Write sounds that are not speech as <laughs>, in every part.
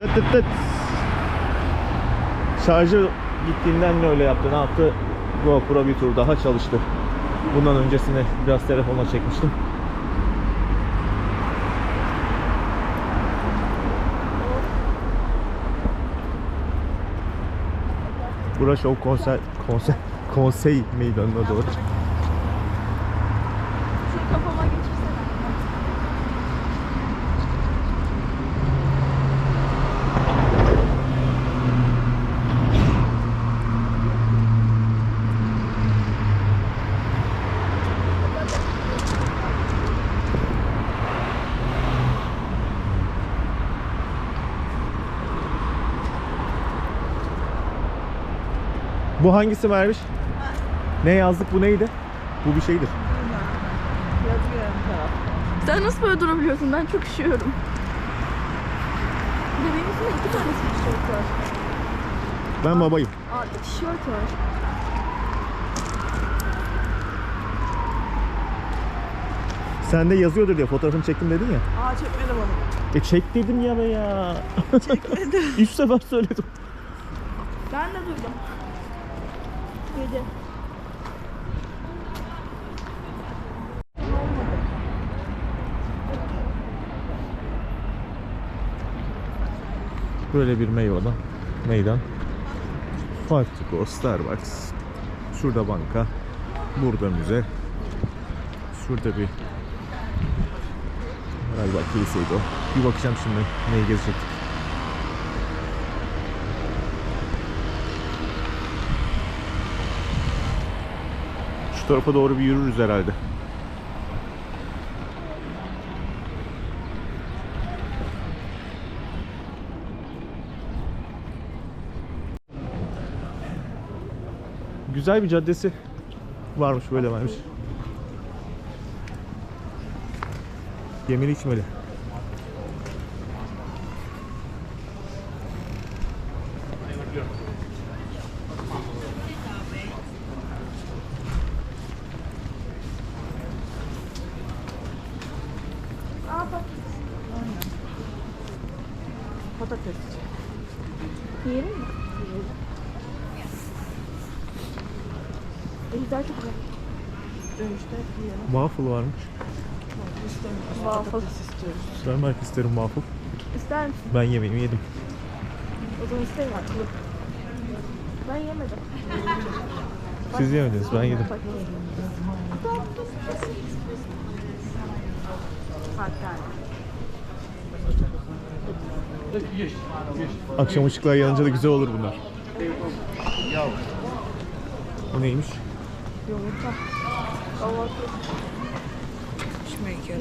Tıt tıt tıt. Şarjı gittiğinden öyle yaptı. Ne yaptı? GoPro bir tur daha çalıştı. Bundan öncesini biraz telefonla çekmiştim. Burası o konser konser konsey meydanına doğru. Bu hangisi Merviş? Ne yazdık bu neydi? Bu bir şeydir. Sen nasıl böyle durabiliyorsun? Ben çok üşüyorum. Bir de benim üstümde iki tane tişört var. Ben babayım. Aa tişört var. Sen de yazıyordur diye fotoğrafını çektim dedin ya. Aa çekmedim onu. E çek dedim ya be ya. Çekmedim. <laughs> Üç sefer söyledim. Ben de duydum. Yedi. Böyle bir meydan. Meydan. Go, Starbucks. Şurada banka. Burada müze. Şurada bir galiba kiliseydi o. Bir bakacağım şimdi neyi gezecektik. Tarafa doğru bir yürürüz herhalde. Güzel bir caddesi varmış böyle varmış. Yemeli içmeli. Aa bak. Patates. Yiyelim mi? E, güzel çok güzel. Dönüşte yiyelim. Waffle varmış. Waffle. Belki isterim waffle. İster misin? Ben yemeğimi yedim. O zaman isterim haklı. Ben yemedim. Siz yemediniz ben yedim. Hatta. Akşam ışıklar yanınca da güzel olur bunlar. Bu neymiş? Yumurta. Kahvaltı. Şmeker.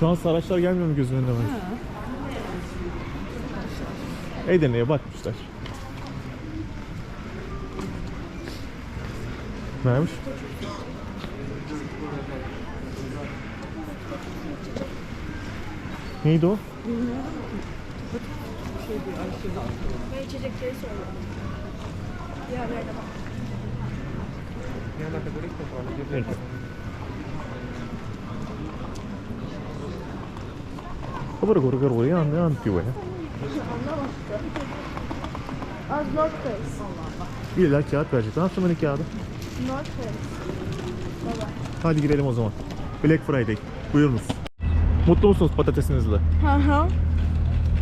Şu an araçlar gelmiyor mu gözümün önüne? bak? Edirne'ye bakmışlar. Neymiş? Neydi o? Ben içecekleri soruyorum. Diğer yerde bak. Peki. Kapara kapara ya ne anlatıyor ya? Az North Face. İlla kağıt verecek. Ne yaptın bana kağıdı? North Face. Baba. Hadi girelim o zaman. Black Friday. Buyurunuz. Mutlu musunuz patatesinizle? Hı hı.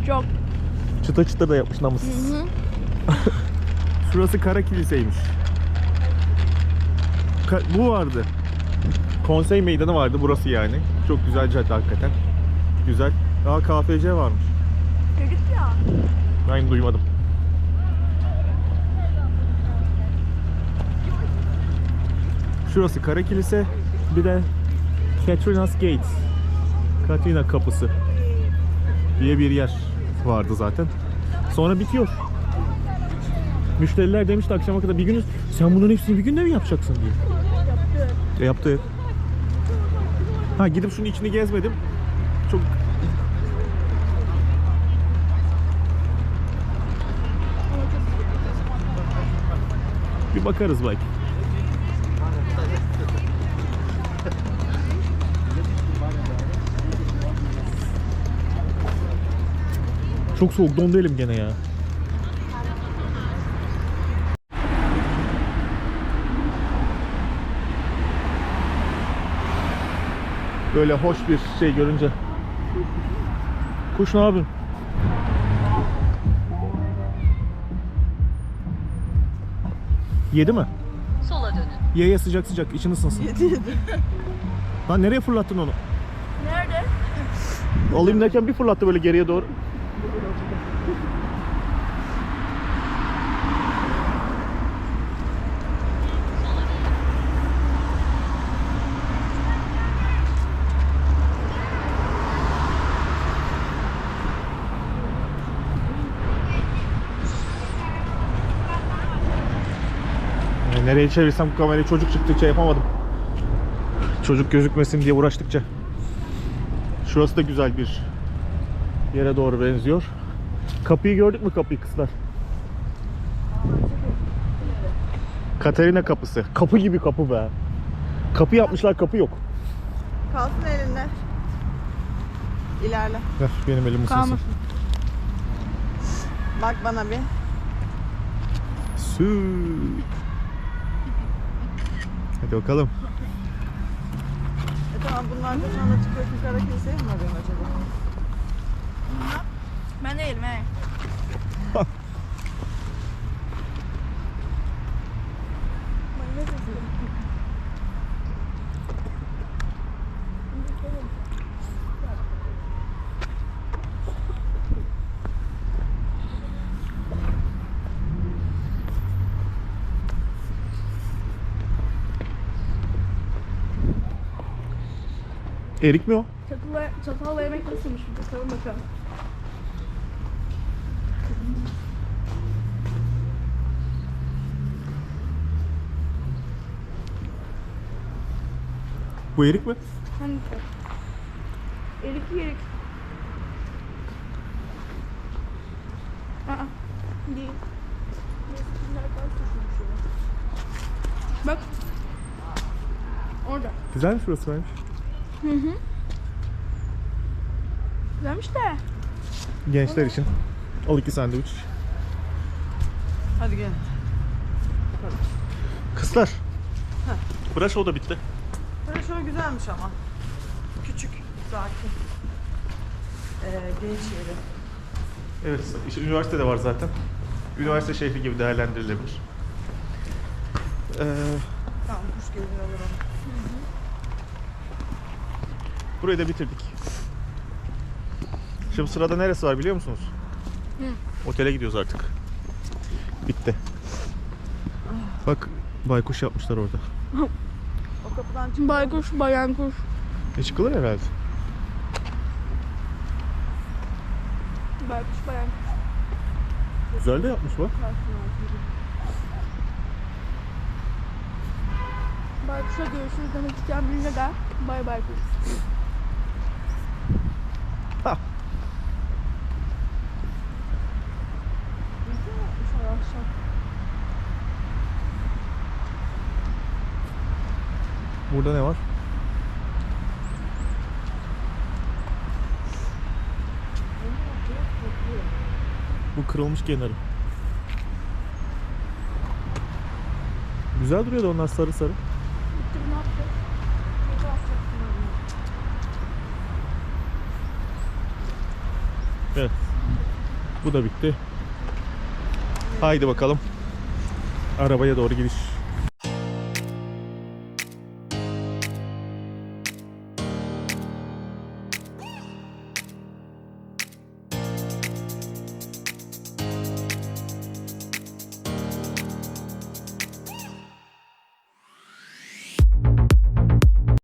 Çok. Çıtır çıtır da yapmış namussuz. Hı hı. <laughs> Şurası Kara Kilise'ymiş. Ka- bu vardı. Konsey meydanı vardı burası yani. Çok güzel cadde hakikaten. Güzel. Aa KFC varmış. Dedik ya. Ben duymadım. Şurası Kara Kilise. Bir de Katrina's Gate. Katrina Kapısı diye bir yer vardı zaten. Sonra bitiyor. Müşteriler demişti akşama kadar bir gün sen bunların hepsini bir günde mi yapacaksın diye. Yaptı. E, yaptı. Ha gidip şunun içini gezmedim. Çok bir bakarız belki. Çok soğuk dondu elim gene ya. Böyle hoş bir şey görünce. Kuş ne yapıyorsun? Yedi mi? Sola dönün. Ye ye sıcak sıcak için ısınsın. Yedi yedi. Lan nereye fırlattın onu? Nerede? Alayım derken bir fırlattı böyle geriye doğru. Yani nereye çevirsem bu kamerayı çocuk çıktıkça yapamadım. Çocuk gözükmesin diye uğraştıkça. Şurası da güzel bir yere doğru benziyor. Kapıyı gördük mü kapıyı kızlar? Katerina kapısı. Kapı gibi kapı be. Kapı yapmışlar kapı yok. Kalsın elinde. İlerle. Ver benim elim ısınsın. Bak bana bir. Sü. Hadi bakalım. E tamam bunlar da sonra çıkıyor yukarı kimseye mi acaba? Ben değilim he. Erik mi o? Çatalla, çatalla yemek nasılmış bir bakalım bakalım. Bu erik mi? Hangisi? Erik erik. Aa, değil. Bak. Orada. Güzel mi şurası varmış? Hı hı. Güzelmiş de. Gençler için. Al iki sandviç. Hadi gel. Kızlar. Bıraş o da bitti. Şöyle güzelmiş ama. Küçük, sakin. Ee, genç yeri. Evet, işte üniversitede var zaten. Üniversite şehri gibi değerlendirilebilir. Ee, Tamam kuş gelir alır onu. Burayı da bitirdik. Şimdi sırada neresi var biliyor musunuz? Otele gidiyoruz artık. Bitti. Bak baykuş yapmışlar orada. <laughs> O kapıdan çık. Baykuş, bayan kuş. E çıkılır herhalde. Baykuş, bayan kuş. Güzel de yapmış bak. Baykuş'a görüşürüz demek isteyen birine de bay baykuş. Ha. Güzel yapmışlar aşağı. Burada ne var? Bu kırılmış kenarı. Güzel duruyordu onlar sarı sarı. Evet. Bu da bitti. Haydi bakalım. Arabaya doğru gidiş.